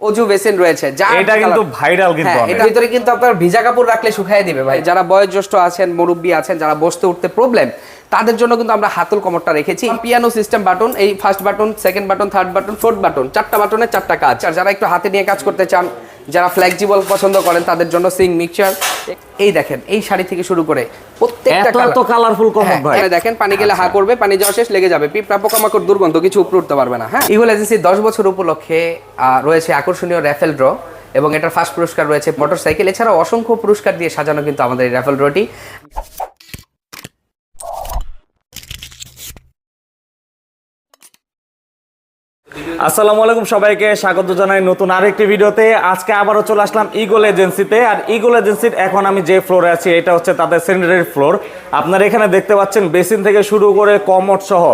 অজু বেসিন রয়েছে যা এটা কিন্তু ভাইরাল কিন্তু হ্যাঁ। এটার ভিতরে কিন্তু আপনার ভিজা কাপড় রাখলে শুকায় দিবে ভাই। যারা বয়োজ্যেষ্ঠ আছেন মুরব্বী আছেন যারা বসতে উঠতে প্রবলেম তাদের জন্য কিন্তু আমরা হাতল কমরটা রেখেছি। পিয়ানো সিস্টেম বাটন এই first button second button third button fourth button চারটা বাটনে চারটা কাজ। আর যারা একটু হাতে নিয়ে কাজ করতে চান যারা ফ্লেক্সিবল পছন্দ করেন তাদের জন্য সিং মিক্সচার এই দেখেন এই শাড়ি থেকে শুরু করে প্রত্যেকটা কালারফুল হ্যাঁ, ভাই। দেখেন পানি গেলে হা করবে পানি যাওয়া শেষ লেগে যাবে। পিঁপড়া পোকামাকড় দুর্গন্ধ কিছু উপরে উঠতে পারবে না হ্যাঁ? ইগুল এজেন্সি দশ বছর উপলক্ষে আহ, রয়েছে আকর্ষণীয় র্যাফেল ড্র এবং এটার ফার্স্ট পুরস্কার রয়েছে মোটরসাইকেল এছাড়াও অসংখ্য পুরস্কার দিয়ে সাজানো কিন্তু আমাদের এই র্যাফেল ড্রটি আসসালামু আলাইকুম সবাইকে, স্বাগত জানাই নতুন আরেকটি ভিডিওতে। আজকে আবারও চলে আসলাম ইগল এজেন্সিতে আর ইগল এজেন্সির এখন আমি যে ফ্লোরে আছি, এটা হচ্ছে তাদের সেন্টারের ফ্লোর আপনারা এখানে দেখতে পাচ্ছেন বেসিন থেকে শুরু করে কমট সহ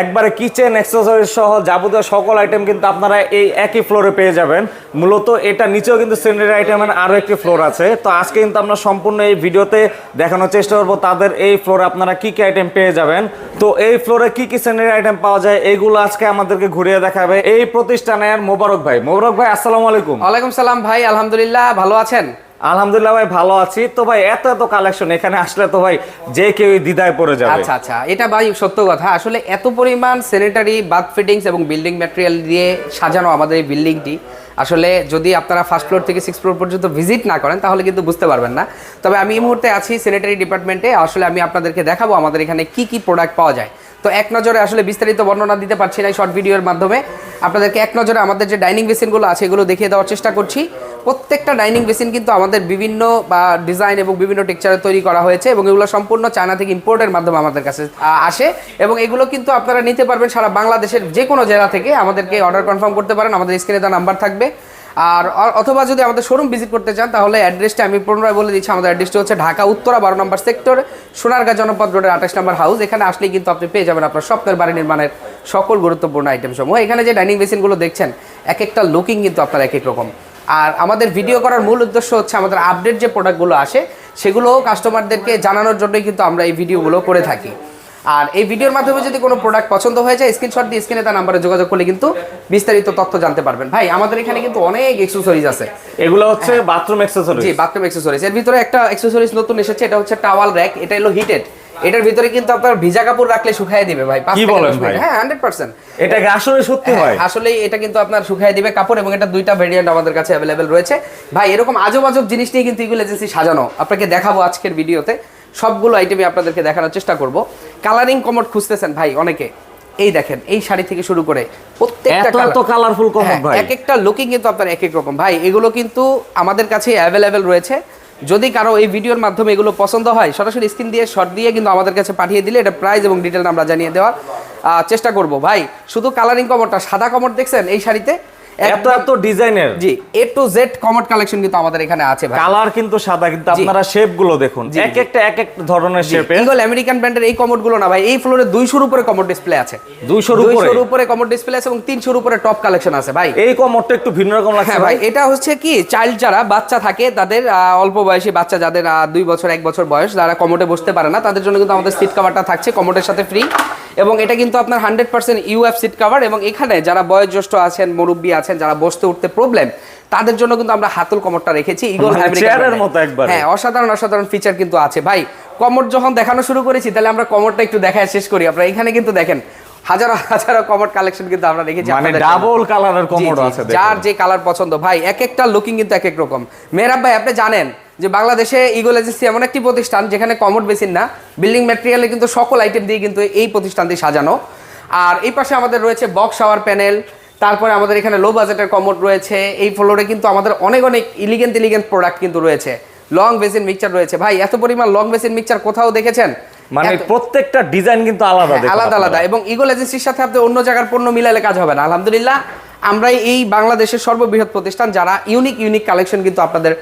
একবারে কিচেন অ্যাক্সেসরিজ সহ যাবতীয় সকল আইটেম কিন্তু আপনারা এই একই ফ্লোরে পেয়ে যাবেন। মূলত এটা নিচেও কিন্তু সেন্টারি আইটেমের আরও একটি ফ্লোর আছে। তো আজকে কিন্তু আমরা সম্পূর্ণ এই ভিডিওতে দেখানোর চেষ্টা করব তাদের এই ফ্লোরে আপনারা কি কি আইটেম পেয়ে যাবেন। তো এই ফ্লোরে কি কি সেন্টারি আইটেম পাওয়া যায় এইগুলো আজকে আমাদেরকে ঘুরিয়ে দেখাবে এই প্রতিষ্ঠানের মোবারক ভাই। মোবারক ভাই, আসসালামু আলাইকুম। ওয়ালাইকুম সালাম ভাই, আলহামদুলিল্লাহ, ভালো আছেন? আলহামদুলিল্লাহ ভাই, ভালো আছি। তো ভাই, এত এত কালেকশন এখানে আসলে তো ভাই যে কেউ দ্বিধায় পড়ে যাবে। আচ্ছা আচ্ছা। এটা ভাই সত্য কথা। আসলে এত পরিমাণ স্যানিটারি বাথ ফিটিংস এবং বিল্ডিং ম্যাটেরিয়াল দিয়ে সাজানো আমাদের এই বিল্ডিংটি আসলে যদি আপনারা ফার্স্ট ফ্লোর থেকে সিক্স ফ্লোর পর্যন্ত ভিজিট না করেন, তাহলে কিন্তু বুঝতে পারবেন না। তবে আমি এই মুহূর্তে আছি স্যানিটারি ডিপার্টমেন্টে আসলে আমি আপনাদেরকে দেখাবো আমাদের এখানে কি কি প্রোডাক্ট পাওয়া যায়। তো এক নজরে আসলে বিস্তারিত বর্ণনা দিতে পারছি না শর্ট ভিডিওর মাধ্যমে। আপনাদেরকে এক নজরে আমাদের যে ডাইনিং বেসিনগুলো আছে, এগুলো দেখিয়ে দেওয়ার চেষ্টা করছি। প্রত্যেকটা ডাইনিং বেসিন কিন্তু আমাদের বিভিন্ন, বা ডিজাইন এবং বিভিন্ন টেকচারে তৈরি করা হয়েছে এবং এগুলো সম্পূর্ণ চায়না থেকে ইম্পোর্টের মাধ্যমে আমাদের কাছে আসে। এবং এগুলো কিন্তু আপনারা নিতে পারবেন সারা বাংলাদেশের যে কোনো জেলা থেকে। আমাদেরকে অর্ডার কনফার্ম করতে পারেন। আমাদের স্ক্রিনে তার নাম্বার থাকবে। আর অথবা যদি আমাদের শোরুম ভিজিট করতে চান, তাহলে অ্যাড্রেসটা আমি পুনরায় বলে দিচ্ছি, আমাদের অ্যাড্রেসটা হচ্ছে ঢাকা উত্তরা বারো নম্বর সেক্টর সোনারগাঁ জনপদ রোডের আঠাশ নম্বর হাউস এখানে আসলেই কিন্তু আপনি পেয়ে যাবেন আপনার স্বপ্নের বাড়ি নির্মাণের সকল গুরুত্বপূর্ণ আইটেম সমূহ এখানে যে ডাইনিং বেসিনগুলো দেখছেন এক একটা লুকিং কিন্তু আপনার এক এক রকম। আর আমাদের ভিডিও করার মূল উদ্দেশ্য হচ্ছে আমাদের আপডেট যে প্রোডাক্টগুলো আসে, সেগুলো কাস্টমারদেরকে জানানোর জন্যই কিন্তু আমরা এই ভিডিওগুলো করে থাকি। আর এই ভিডিওর মাধ্যমে যদি কোনো প্রোডাক্ট পছন্দ হয়ে যায় স্ক্রিনশট দিয়ে স্ক্রিনে তার নাম্বারে যোগাযোগ করলে কিন্তু বিস্তারিত তথ্য জানতে পারবেন। ভাই আমাদের এখানে কিন্তু অনেক এক্সেসরিজ আছে। এগুলো হচ্ছে বাথরুম অ্যাক্সেসরি জি বাথরুম এক্সেসরিজ এর ভিতরে একটা এক্সেসরিজ নতুন এসেছে এটা হচ্ছে টাওয়াল র‍্যাক এটা হলো হিটেড এটার ভিতরে কিন্তু আপনার ভিজা কাপড় রাখলে শুকায় দিবে ভাই কি বলেন ভাই? হ্যাঁ হান্ড্রেড পার্সেন্ট এটা কি আসলে সত্যি হয় আসলে এটা কিন্তু আপনার শুকায় দিবে কাপড় এবং এটা দুইটা ভেরিয়েন্ট আমাদের কাছে অ্যাভেলেবেল রয়েছে। ভাই এরকম আজব আজব জিনিস নিয়ে কিন্তু ইগুল এজেন্সি সাজানো। আপনাকে দেখাবো আজকের ভিডিওতে। সবগুলো আইটেমই আপনাদেরকে দেখানোর চেষ্টা করব। কালারিং কমোড খুঁজতেছেন ভাই অনেকে। এই দেখেন এই শাড়ি থেকে শুরু করে প্রত্যেকটা এত এত কালারফুল কমর হ্যাঁ, ভাই। এক একটা লুকিং কিন্তু আপনার এক এক রকম। ভাই এগুলো কিন্তু আমাদের কাছে অ্যাভেলেবেল রয়েছে। যদি কারও এই ভিডিওর মাধ্যমে এগুলো পছন্দ হয় সরাসরি স্ক্রিন দিয়ে শর্ট দিয়ে কিন্তু আমাদের কাছে পাঠিয়ে দিলে এটা প্রাইস এবং ডিটেল আমরা জানিয়ে দেওয়ার আহ, চেষ্টা করব। ভাই শুধু কালারিং কমরটা সাদা কমর দেখছেন এই শাড়িতে? এত একদম- এত ডিজাইনের। জি এ টু জেড কমর কালেকশন কিন্তু আমাদের এখানে আছে ভাই। কালার কিন্তু সাদা কিন্তু আপনারা শেপগুলো দেখুন। এক একটা এক এক ধরনের শেপে ইগল আমেরিকান ব্র্যান্ডের এই কমোডগুলো না ভাই এই ফ্লোরে দুইশোর উপরে কমোড ডিসপ্লে আছে। 200 র উপরে? কমোড ডিসপ্লে আছে এবং উপরে টপ কালেকশন আছে ভাই। এই একটু ভিন্ন রকম লাগছে হ্যাঁ ভাই এটা হচ্ছে কি চাইল্ড যারা বাচ্চা থাকে তাদের অল্প বয়সী বাচ্চা যাদের দুই বছর এক বছর বয়স যারা কমোটে বসতে পারে না তাদের জন্য কিন্তু আমাদের সিট কাভারটা থাকছে কমোটের সাথে ফ্রি এবং এটা কিন্তু আপনার hundred percent U F seat cover এবং এখানে যারা বয়োজ্যেষ্ঠ আছেন মুরব্বী আছেন যারা বসতে উঠতে প্রবলেম তাদের জন্য কিন্তু আমরা হাতল কমরটা রেখেছি। ইগল মানে চেয়ারের মতো একবারে। হ্যাঁ অসাধারণ অসাধারণ ফিচার কিন্তু আছে। ভাই কমর যখন দেখানো শুরু করেছি তাহলে আমরা কমরটা একটু দেখায় শেষ করি। আপনারা এখানে কিন্তু দেখেন হাজারো হাজারো কমর কালেকশন কিন্তু আমরা রেখেছি। মানে ডাবল কালারের জি, কমর আছে যার যে কালার পছন্দ। ভাই এক একটা লুকিং কিন্তু এক এক রকম। মেহরাব ভাই আপনি জানেন যে বাংলাদেশে ইগল এজেন্সি এমন একটি প্রতিষ্ঠান যেখানে কমোড বেসিন না বিল্ডিং ম্যাটেরিয়ালে কিন্তু সকল আইটেম দিয়ে কিন্তু এই প্রতিষ্ঠানটি সাজানো। আর এই পাশে আমাদের রয়েছে বক্স শাওয়ার প্যানেল তারপরে আমাদের এখানে লো বাজেটের কমোড রয়েছে এই ফ্লোরে কিন্তু আমাদের অনেক অনেক ইলিগেন্ট ইলিগেন্ট প্রোডাক্ট কিন্তু রয়েছে। লং বেসিন মিক্সচার রয়েছে। ভাই এত পরিমাণ লং বেসিন মিক্সচার কোথাও দেখেছেন? মানে প্রত্যেকটা ডিজাইন কিন্তু আলাদা হ্যাঁ, আলাদা আলাদা। এবং ইগল এজেন্সির সাথে আপনি অন্য জায়গার পণ্য মিলালে কাজ হবে না। আলহামদুলিল্লাহ। আমরা এই বাংলাদেশের সর্ববৃহৎ প্রতিষ্ঠান যারা ইউনিক ইউনিক কালেকশন কিন্তু আপনাদের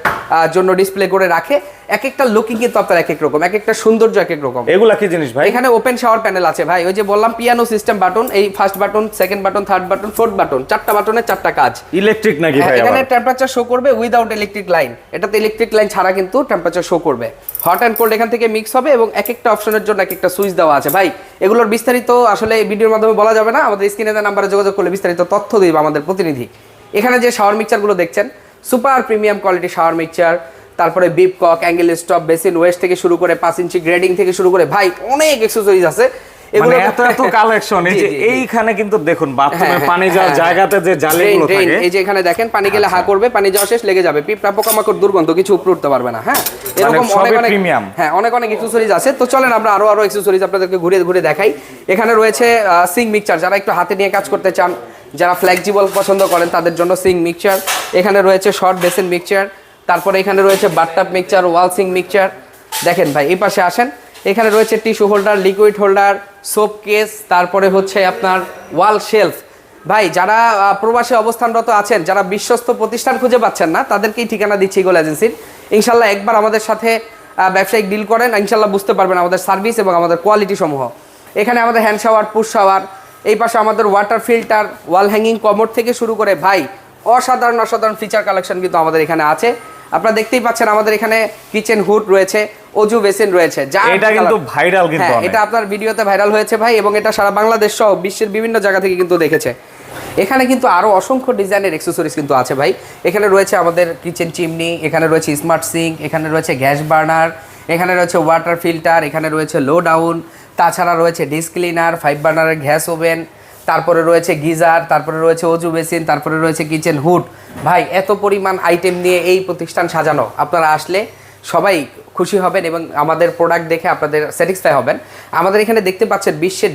জন্য ডিসপ্লে করে রাখে। এক একটা লুকিং কিন্তু আপনার এক এক রকম এক একটা সৌন্দর্য এক এক রকম। এগুলা কি জিনিস ভাই? এখানে ওপেন শাওয়ার প্যানেল আছে ভাই ওই যে বললাম পিয়ানো সিস্টেম বাটন এই first button second button third button fourth button চারটা বাটনের চারটা কাজ। ইলেকট্রিক নাকি হ্যাঁ, ভাই এখানে টেম্পারেচার শো করবে উইদাউট ইলেকট্রিক লাইন এটাতে ইলেকট্রিক লাইন ছাড়া কিন্তু টেম্পারেচার শো করবে। হট অ্যান্ড কোল্ড এখান থেকে মিক্স হবে এবং এক একটা অপশনের জন্য এক একটা সুইচ দেওয়া আছে। ভাই এগুলোর বিস্তারিত আসলে এই ভিডিওর মাধ্যমে বলা যাবে না। আমাদের স্ক্রিনে নাম্বারে যোগাযোগ করলে বিস্তারিত তথ্য দিবে আমাদের প্রতিনিধি। এখানে যে শাওয়ার মিক্সচারগুলো দেখছেন super premium quality shower mixture তারপরে bib cock angle stop basin waste থেকে শুরু করে পাঁচ ইঞ্চি গ্রেডিং থেকে শুরু করে ভাই অনেক এক্সেসরিজ আছে। মানে এত এত কালেকশন এই যে জি, জি। এইখানে কিন্তু দেখুন হ্যাঁ, বাথরুমে হ্যাঁ, পানি যাওয়ার হ্যাঁ, জায়গাতে যে জালিগুলো থাকে। এই যে এখানে দেখেন পানি গেলে হা করবে পানি যাওয়া শেষ লেগে যাবে। পিঁপড়া পোকামাকড় দুর্গন্ধ কিছু উপরে উঠতে পারবে না হ্যাঁ? এরকম মানে অনেক অনেক হ্যাঁ অনেক অনেক এক্সেসরিজ আছে। তো চলেন আমরা আরও আরও এক্সেসরিজ আপনাদেরকে ঘুরে ঘুরে দেখাই। এখানে রয়েছে সিং মিক্সচার যারা একটু হাতে নিয়ে কাজ করতে চান যারা ফ্লেক্সিবল পছন্দ করেন তাদের জন্য সিং মিক্সচার এখানে রয়েছে শর্ট বেসিন মিক্সচার তারপরে এখানে রয়েছে bathtub mixture wall sink mixture দেখেন ভাই, এই পাশে আসেন। এখানে রয়েছে tissue holder liquid holder soap case তারপরে হচ্ছে আপনার ওয়াল শেলফ ভাই, যারা প্রবাসে অবস্থানরত আছেন, যারা বিশ্বস্ত প্রতিষ্ঠান খুঁজে পাচ্ছেন না, তাদেরকেই ঠিকানা দিচ্ছি ইগল এজেন্সির ইনশাল্লাহ একবার আমাদের সাথে ব্যবসায়িক ডিল করেন, ইনশাল্লাহ বুঝতে পারবেন আমাদের সার্ভিস এবং আমাদের কোয়ালিটি সমূহ। এখানে আমাদের হ্যান্ড শাওয়ার পুশ শাওয়ার এই পাশে আমাদের water filter wall hanging commode থেকে শুরু করে, ভাই, অসাধারণ অসাধারণ ফিচার কালেকশন কিন্তু আমাদের এখানে আছে। আপনারা দেখতেই পাচ্ছেন আমাদের এখানে কিচেন হুড রয়েছে অজু বেসিন রয়েছে যা এটা কিন্তু viral কিন্তু হ্যাঁ, এটা আপনার ভিডিওতে ভাইরাল হয়েছে ভাই এবং এটা সারা বাংলাদেশ সহ বিশ্বের বিভিন্ন জায়গা থেকে কিন্তু দেখেছে। এখানে কিন্তু আরও অসংখ্য ডিজাইনের অ্যাক্সেসরিজ কিন্তু আছে ভাই। এখানে রয়েছে আমাদের কিচেন চিমনি এখানে রয়েছে স্মার্ট সিঙ্ক এখানে রয়েছে গ্যাস বার্নার এখানে রয়েছে ওয়াটার ফিল্টার এখানে রয়েছে লো ডাউন তাছাড়া রয়েছে ডিস ক্লিনার ফাইভ বার্নারের গ্যাস ওভেন তারপরে রয়েছে গিজার, তারপরে রয়েছে অজু বেসিন তারপরে রয়েছে কিচেন হুড ভাই, এত পরিমাণ আইটেম নিয়ে এই প্রতিষ্ঠান সাজানো। আপনারা আসলে সবাই খুশি হবেন এবং আমাদের প্রোডাক্ট দেখে আপনাদের স্যাটিসফাই হবেন। আমাদের এখানে দেখতে পাচ্ছেন বিশ্বের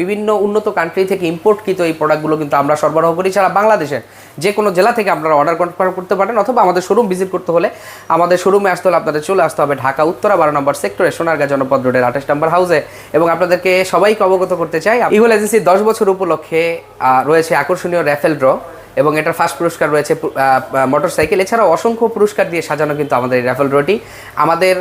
বিভিন্ন উন্নত কান্ট্রি থেকে ইম্পোর্টকৃত এই প্রোডাক্টগুলো কিন্তু আমরা সরবরাহ করি। ছাড়া বাংলাদেশের যে কোনো জেলা থেকে আপনারা অর্ডার কনফার্ম করতে পারেন অথবা আমাদের শোরুম ভিজিট করতে হলে আমাদের শোরুমে আসতে হলে আপনাদের চলে আসতে হবে ঢাকা উত্তরা বারো নম্বর সেক্টরে সোনারগাঁ জনপদ রোডের আঠাশ নম্বর হাউসে এবং আপনাদেরকে সবাইকে অবগত করতে চাই ইগুল এজেন্সি দশ বছর উপলক্ষে রয়েছে আকর্ষণীয় র্যাফেল ড্র এবং এটার ফার্স্ট পুরস্কার রয়েছে মোটর সাইকেল এছাড়াও অসংখ্য পুরস্কার দিয়ে সাজানো কিন্তু আমাদের এই র্যাফেল ড্রটি আমাদের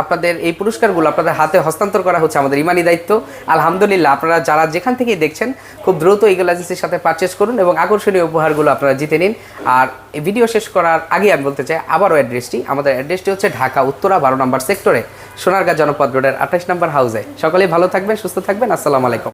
আপনাদের এই পুরস্কারগুলো আপনাদের হাতে হস্তান্তর করা হচ্ছে আমাদের ইমানি দায়িত্ব। আলহামদুলিল্লাহ, আপনারা যারা যেখান থেকেই দেখছেন, খুব দ্রুত ইগল এজেন্সির সাথে পারচেস করুন এবং আকর্ষণীয় উপহারগুলো আপনারা জিতে নিন। আর এই ভিডিও শেষ করার আগে আমি বলতে চাই, আবারও অ্যাড্রেসটি আমাদের অ্যাড্রেসটি হচ্ছে ঢাকা, উত্তরা, বারো নম্বর সেক্টরে সোনারগাঁ জনপদ রোডের আঠাশ নম্বর হাউসে সকলেই ভালো থাকবেন, সুস্থ থাকবেন। আসসালামু আলাইকুম।